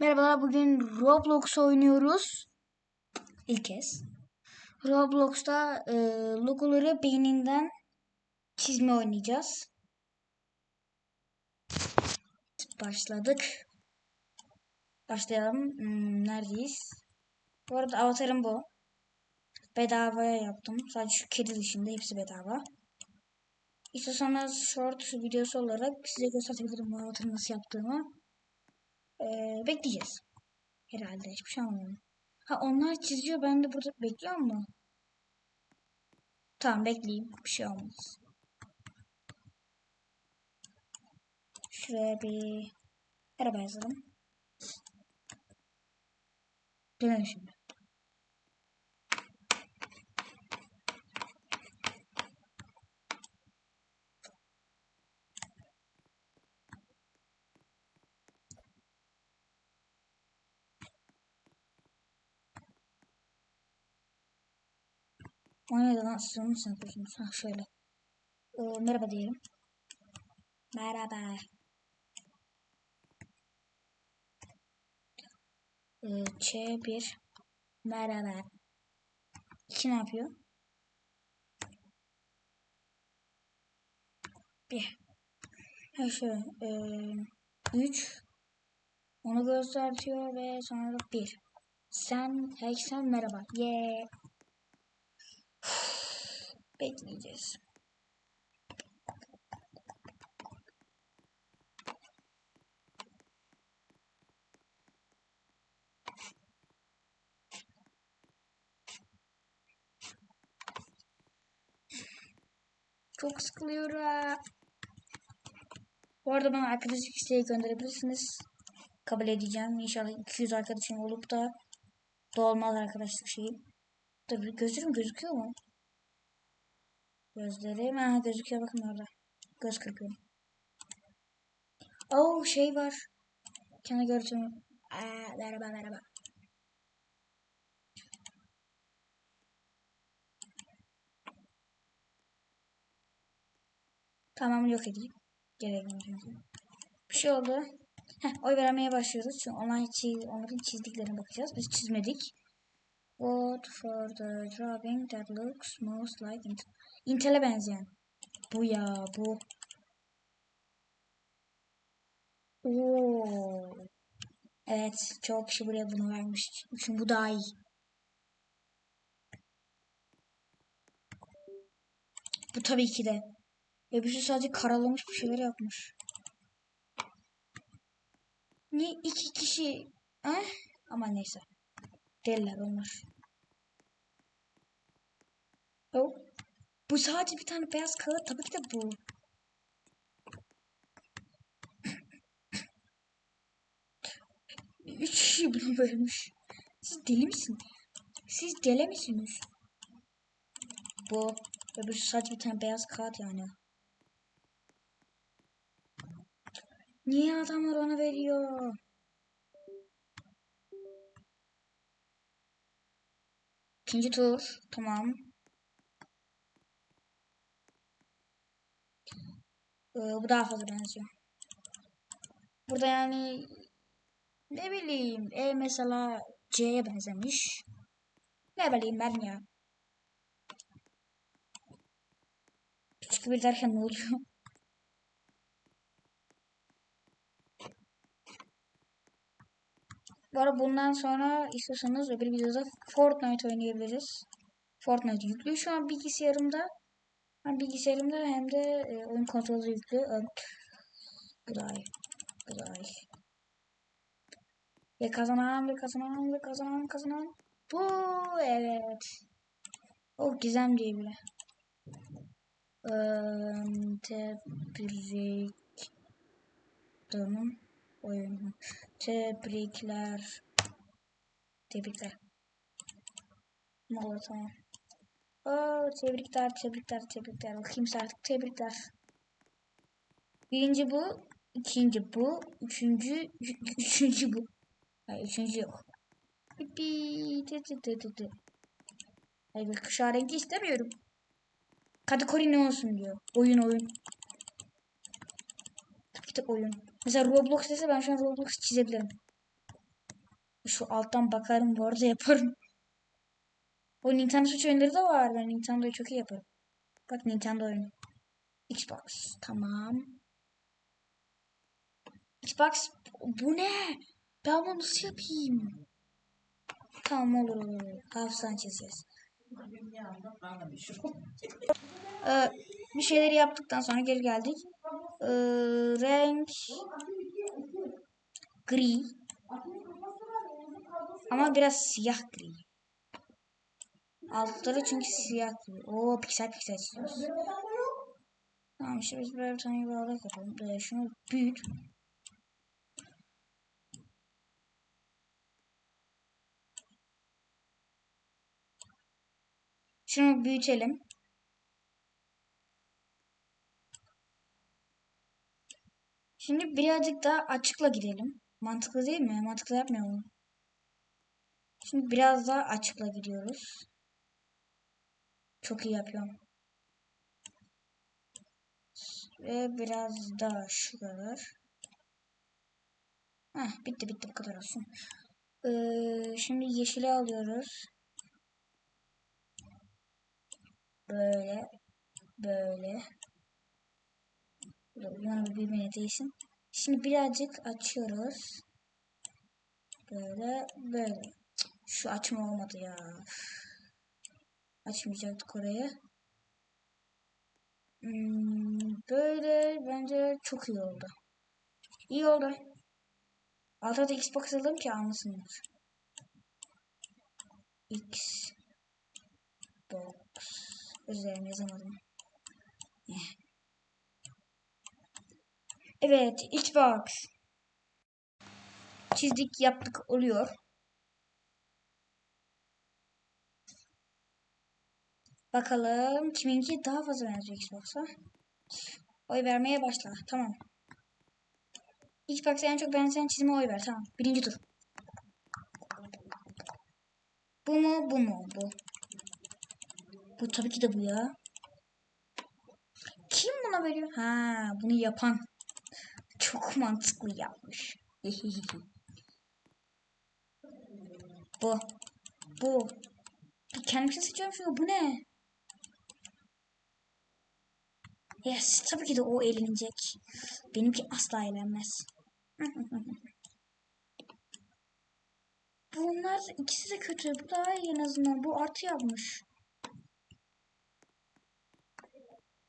Merhabalar bugün Roblox oynuyoruz. İlk kez. Roblox'ta e, logoları beyninden çizme oynayacağız. Başladık. Başlayalım. Hmm, neredeyiz? Bu arada avatarım bu. Bedavaya yaptım. Sadece şu kedi dışında hepsi bedava. İstiyorsanız short videosu olarak size gösterebilirim avatarı nasıl yaptığımı. Ee, bekleyeceğiz. Herhalde hiçbir şey anlamadım. Ha onlar çiziyor ben de burada bekliyor mu? Tamam bekleyeyim. Bir şey olmaz. Şuraya bir araba yazalım. Dönelim şimdi. O neydi lan siz onu nasıl yapıyorsunuz? Ha şöyle. Ee, merhaba diyelim. Merhaba. Ee, Ç1 Merhaba. İki ne yapıyor? Bir. Ha şöyle. Ee. Onu gösteriyor ve sonra. Sen, hey sen merhaba. Yeah. Bekleyeceğiz. Çok sıkılıyorum. Bu arada bana arkadaşlık isteği gönderebilirsiniz. Kabul edeceğim. İnşallah 200 arkadaşım olup da dolmaz arkadaşlık şeyi. Tabii gözlerim gözüküyor mu? Gözlerim ha gözüküyor bakın orada. Göz kırpıyorum. Oh şey var. Kendi gördüm. Aa, merhaba merhaba. Tamam yok edeyim. Gerekmiyor çünkü. Bir şey oldu. Heh, oy vermeye başlıyoruz. Çünkü onlar çiz, onların çizdiklerine bakacağız. Biz çizmedik. Vote for the drawing that looks most like Intel. Intel'e benzeyen. Bu ya bu. Oo. Evet çok kişi buraya bunu vermiş. Çünkü bu daha iyi. Bu tabii ki de. Şey sadece karalamış bir şeyler yapmış. Niye iki kişi? Eh? Ama neyse. Deliler onlar. Oh. Bu sadece bir tane beyaz kağıt. Tabii ki de bu. Üç kişi bunu vermiş. Siz deli misin? Siz deli misiniz? Bu. Öbür sadece bir tane beyaz kağıt yani. Niye adamlar ona veriyor? İkinci tur. Tamam. Ee, bu daha fazla benziyor. Burada yani ne bileyim E mesela C'ye benzemiş. Ne bileyim ben ya. Küçük bir derken ne oluyor? Bu arada bundan sonra istiyorsanız öbür videoda Fortnite oynayabiliriz. Fortnite yüklü şu an bilgisayarımda. Hem bilgisayarımda hem de e, oyun kontrolü yüklü. Da iyi. Ve kazanan ve kazanan ve kazanan kazanan. Bu evet. O gizem diye bile. Ee, tebrik. Tamam. Oyun. Tebrikler. Tebrikler. Ne olur tamam. Oo, tebrikler, tebrikler, tebrikler. Bakayım artık tebrikler. Birinci bu, ikinci bu, üçüncü, üçüncü bu. Hayır, üçüncü yok. Pipi, tı tı tı tı tı. Hayır, kışa rengi istemiyorum. Kategori ne olsun diyor. Oyun oyun. Tabii ki oyun. Mesela Roblox dese ben şu an Roblox çizebilirim. Şu alttan bakarım bu arada yaparım. O Nintendo Switch oyunları da var. Ben Nintendo'yu çok iyi yaparım. Bak Nintendo oyunu. Xbox. Tamam. Xbox. Bu ne? Ben bunu nasıl yapayım? Tamam olur. olur. Hafızan çizeceğiz. Ee, bir şeyleri yaptıktan sonra geri geldik. Ee, renk gri. Ama biraz siyah gri. Altları çünkü siyah gri. Oo piksel piksel çiziyoruz. Tamam işte biz böyle bir tane yuvarlak yapalım. Ee, şunu büyüt. Şunu büyütelim. Şimdi birazcık daha açıkla gidelim. Mantıklı değil mi? Mantıklı yapmayalım. Şimdi biraz daha açıkla gidiyoruz. Çok iyi yapıyorum. Ve biraz daha şu kadar. Heh, bitti bitti bu kadar olsun. Ee, şimdi yeşili alıyoruz. Böyle. Böyle. Yanı birbirine değilsin. Şimdi birazcık açıyoruz. Böyle böyle. Şu açma olmadı ya. Açmayacaktık orayı. Hmm, böyle bence çok iyi oldu. İyi oldu. Altta da Xbox alalım ki anlasınlar. X üzerine yazamadım. Evet, Xbox. Çizdik, yaptık, oluyor. Bakalım kiminki daha fazla benziyor Xbox'a. Oy vermeye başla. Tamam. Xbox'a en çok benzeyen çizime oy ver. Tamam. Birinci tur. Bu mu? Bu mu? Bu. Bu tabii ki de bu ya. Kim buna veriyor? Ha, bunu yapan. Çok mantıklı yapmış. bu. Bu. Kendimsin seçiyorum şunu. Bu ne? Yes. Tabii ki de o eğlenecek. Benimki asla eğlenmez. Bunlar ikisi de kötü. Bu daha iyi en azından. Bu artı yapmış.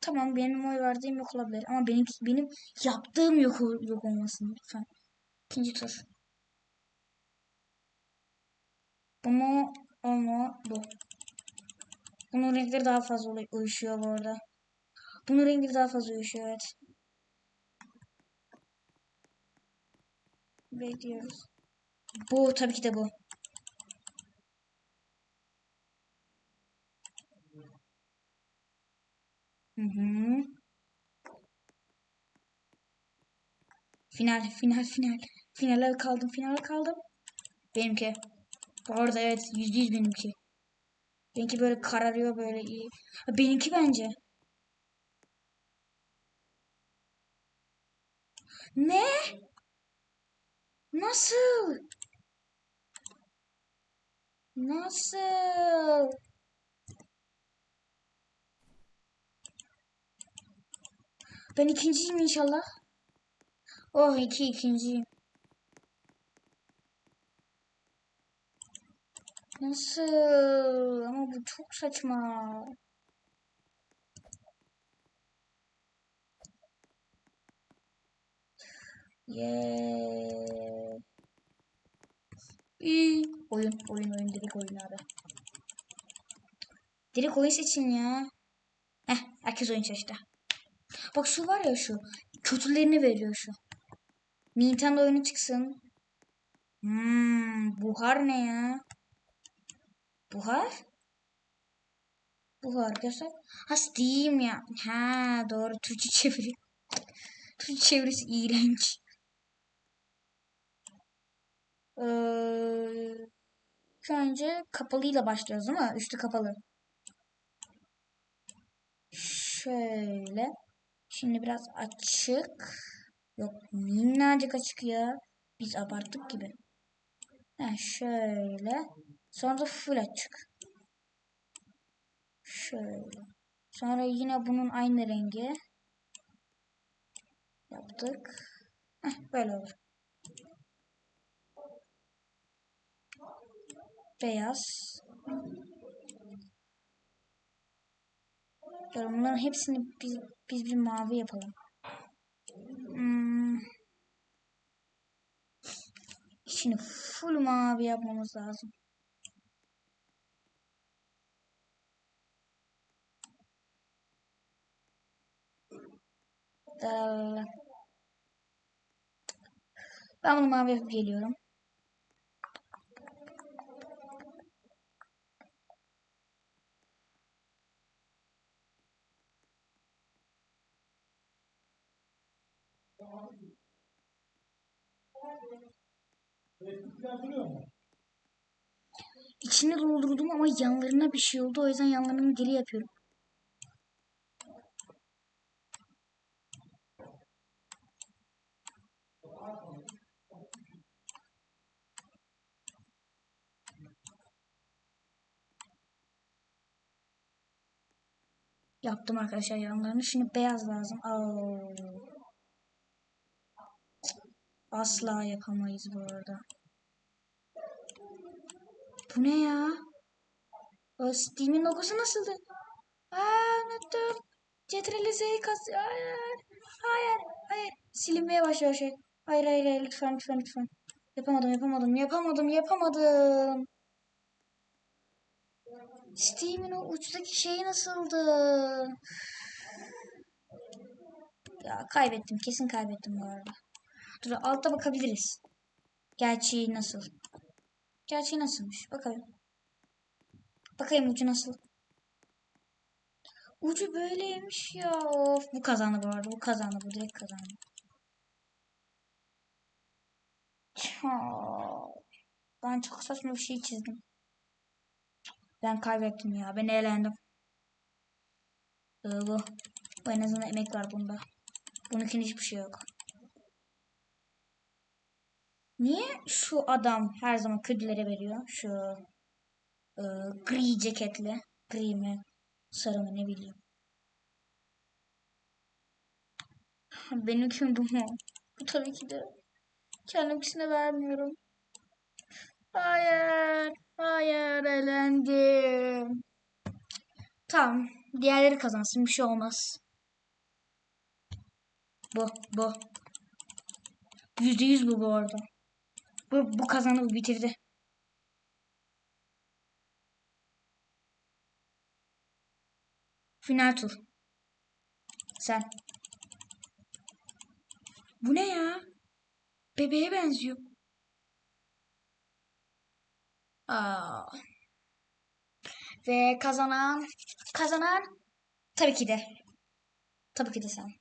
Tamam benim oy verdiğim yok olabilir. Ama benim, benim yaptığım yok, yok olmasın lütfen. İkinci tur. O mu? Bu. Bunun renkleri daha fazla uyuşuyor bu arada. Bunun renkleri daha fazla uyuşuyor evet. Bekliyoruz. Bu tabii ki de bu. Hı. Final, final, final. Finale kaldım, finale kaldım. Benimki. Bu arada evet, yüzde yüz benimki. Benimki böyle kararıyor böyle iyi. Benimki bence. Ne? Nasıl? Nasıl? Ben ikinciyim inşallah. Oh iki ikinciyim. Nasıl? Ama bu çok saçma. Yeah. İyi. Oyun, oyun, oyun. Direkt oyun abi. Direkt oyun seçin ya. Heh, herkes oyun seçti. Bak şu var ya şu. Kötülerini veriyor şu. Nintendo oyunu çıksın. Hmm, buhar ne ya? Buhar? Buhar göster. Ha Steam ya. Ha doğru Türkçe çeviri. Türkçe çevirisi iğrenç. Ee, önce kapalıyla başlıyoruz mi? Üstü kapalı. Şöyle. Şimdi biraz açık. Yok minnacık açık ya. Biz abarttık gibi. Heh, şöyle. Sonra da full açık. Şöyle. Sonra yine bunun aynı rengi yaptık. Heh, böyle olur. Beyaz. Bunların hepsini biz, biz bir mavi yapalım. Hmm. İçini full mavi yapmamız lazım. Ben bunu mavi yapıp geliyorum. Doldurdum ama yanlarına bir şey oldu. O yüzden yanlarını geri yapıyorum. Yaptım arkadaşlar yanlarını. Şimdi beyaz lazım. Oo. Asla yapamayız bu arada. Bu ne ya? O Steam'in logosu nasıldı? Aa unuttum. Ctrl Z'yi kas. Hayır. Hayır. Hayır. Silinmeye başlıyor şey. Hayır hayır hayır lütfen lütfen lütfen. Yapamadım yapamadım yapamadım yapamadım. Steam'in o uçtaki şeyi nasıldı? Ya kaybettim. Kesin kaybettim bu arada. Dur altta bakabiliriz. Gerçeği nasıl? Gerçeği nasılmış? Bakalım. Bakayım ucu nasıl? Ucu böyleymiş ya. Of bu kazandı bu arada. Bu kazandı. Bu direkt kazandı. Ben çok saçma bir şey çizdim. Ben kaybettim ya. Ben eğlendim. Bu. Bu en azından emek var bunda. Bununkinin hiçbir şey yok. Niye şu adam her zaman kötülere veriyor? Şu e, gri ceketli. Gri mi? Sarı mı ne bileyim. Benimki bu mu? Bu tabii ki de. Kendimkisine vermiyorum. Hayır. Hayır elendim. Tamam. Diğerleri kazansın. Bir şey olmaz. Bu. Bu. Yüzde yüz bu bu arada. Bu, bu kazandı. Bu bitirdi. Final tur. Sen. Bu ne ya? Bebeğe benziyor. Aa. Ve kazanan kazanan tabii ki de tabii ki de sen.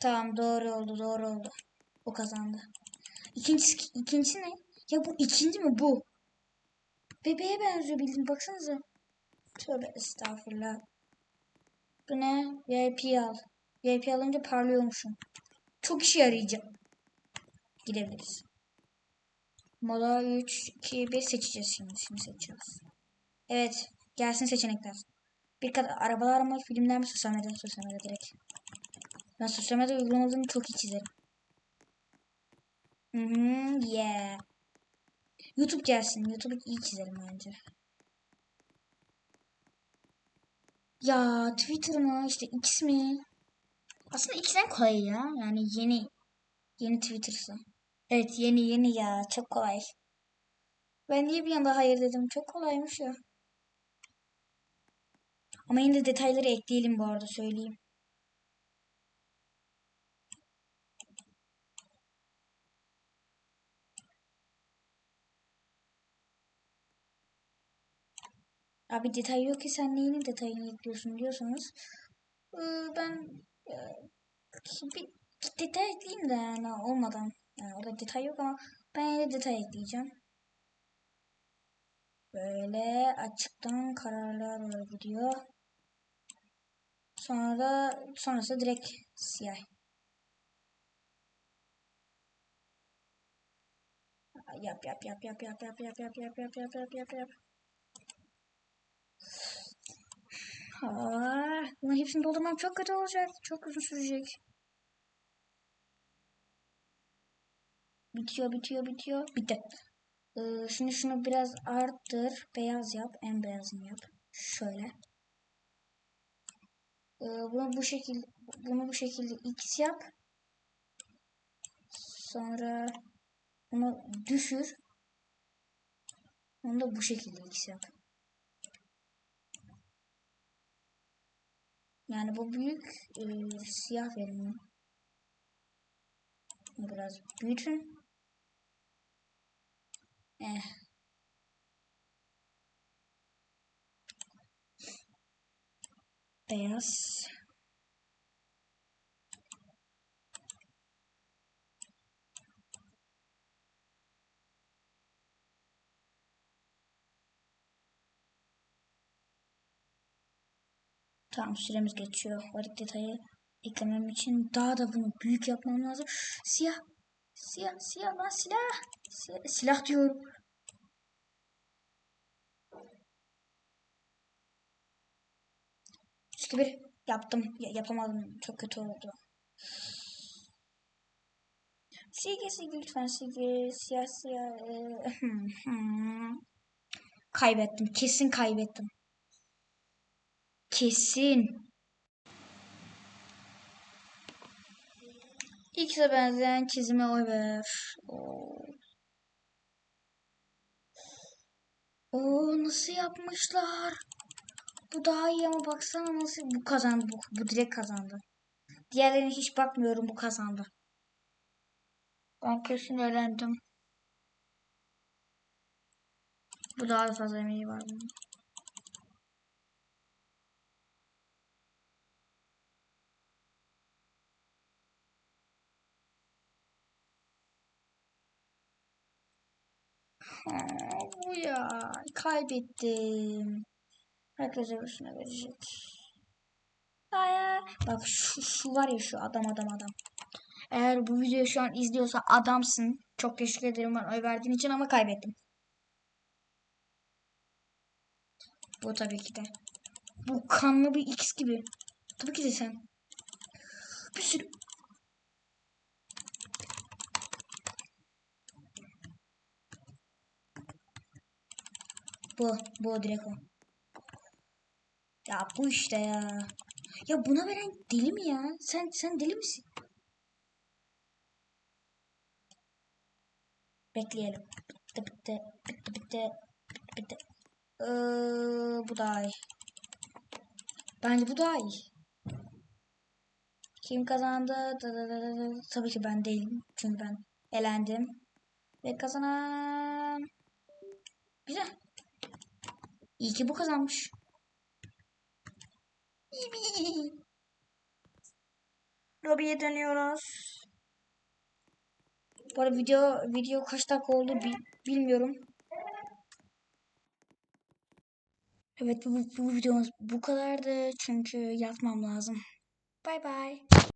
Tamam doğru oldu doğru oldu. O kazandı. İkincisi, ikincisi ne? Ya bu ikinci mi bu? Bebeğe benziyor bildiğin baksanıza. Tövbe estağfurullah. Bu ne? VIP al. VIP alınca parlıyormuşum. Çok işe yarayacak. Gidebiliriz. Moda 3, 2, 1 seçeceğiz şimdi. Şimdi seçeceğiz. Evet. Gelsin seçenekler. Bir kadar arabalar mı, filmler mi, sosyal medya, sosyal medya direkt. Ben sosyal medya uygulamalarını çok iyi çizerim. Hı hı, yeah. YouTube gelsin. YouTube'u iyi çizerim bence. Ya Twitter mı işte X mi? Aslında X'den kolay ya. Yani yeni yeni Twitter'sı. Evet yeni yeni ya. Çok kolay. Ben niye bir anda hayır dedim. Çok kolaymış ya. Ama yine de detayları ekleyelim bu arada söyleyeyim. Abi detay yok ki sen neyinin detayını ekliyorsun diyorsanız ben bir detay ekleyeyim de yani olmadan yani orada detay yok ama ben yine detay ekleyeceğim. Böyle açıktan kararlığa doğru gidiyor. Sonra da sonrası direkt siyah. Yap yap yap yap yap yap yap yap yap yap yap yap yap yap. Aa, bunun hepsini doldurmam çok kötü olacak. Çok uzun sürecek. Bitiyor, bitiyor, bitiyor. Bitti. Ee, şimdi şunu biraz arttır. Beyaz yap. En beyazını yap. Şöyle. Ee, bunu bu şekilde bunu bu şekilde x yap. Sonra bunu düşür. Onu da bu şekilde x yap. Yani bu büyük e, siyah vermiyor. Biraz büyütün. Eh. Beyaz. Tamam süremiz geçiyor. Haritayı eklemem için daha da bunu büyük yapmam lazım. Siyah. Siyah, siyah lan silah. Silah, silah diyorum. Çünkü bir yaptım. Ya, yapamadım. Çok kötü oldu. Silgi silgi lütfen silgi. Siyah siyah. e, kaybettim. Kesin kaybettim. Kesin. X'e benzeyen çizime oy ver. Oo. Oo nasıl yapmışlar? Bu daha iyi ama baksana nasıl bu kazandı bu, bu direkt kazandı. Diğerlerine hiç bakmıyorum bu kazandı. Ben kesin öğrendim. Bu daha fazla emeği var bunun. Bu ya. Kaybettim. Herkes öbürsüne verecek. Hayır. Bak şu, şu var ya şu adam adam adam. Eğer bu videoyu şu an izliyorsa adamsın. Çok teşekkür ederim bana oy verdiğin için ama kaybettim. Bu tabii ki de. Bu kanlı bir X gibi. Tabii ki de sen. Bir sürü Bu, bu direkt o. Ya bu işte ya. Ya buna veren deli mi ya? Sen sen deli misin? Bekleyelim. Bitti bitti. Bitti bitti. Bitti. Ee, bu daha iyi. Bence bu daha iyi. Kim kazandı? Da, da, da, da. Tabii ki ben değilim. Çünkü ben elendim. Ve kazanan... Güzel. İyi ki bu kazanmış. Lobiye dönüyoruz. Bu arada video video kaç dakika oldu bil, bilmiyorum. Evet bu, bu videomuz bu kadardı çünkü yatmam lazım. Bay bay.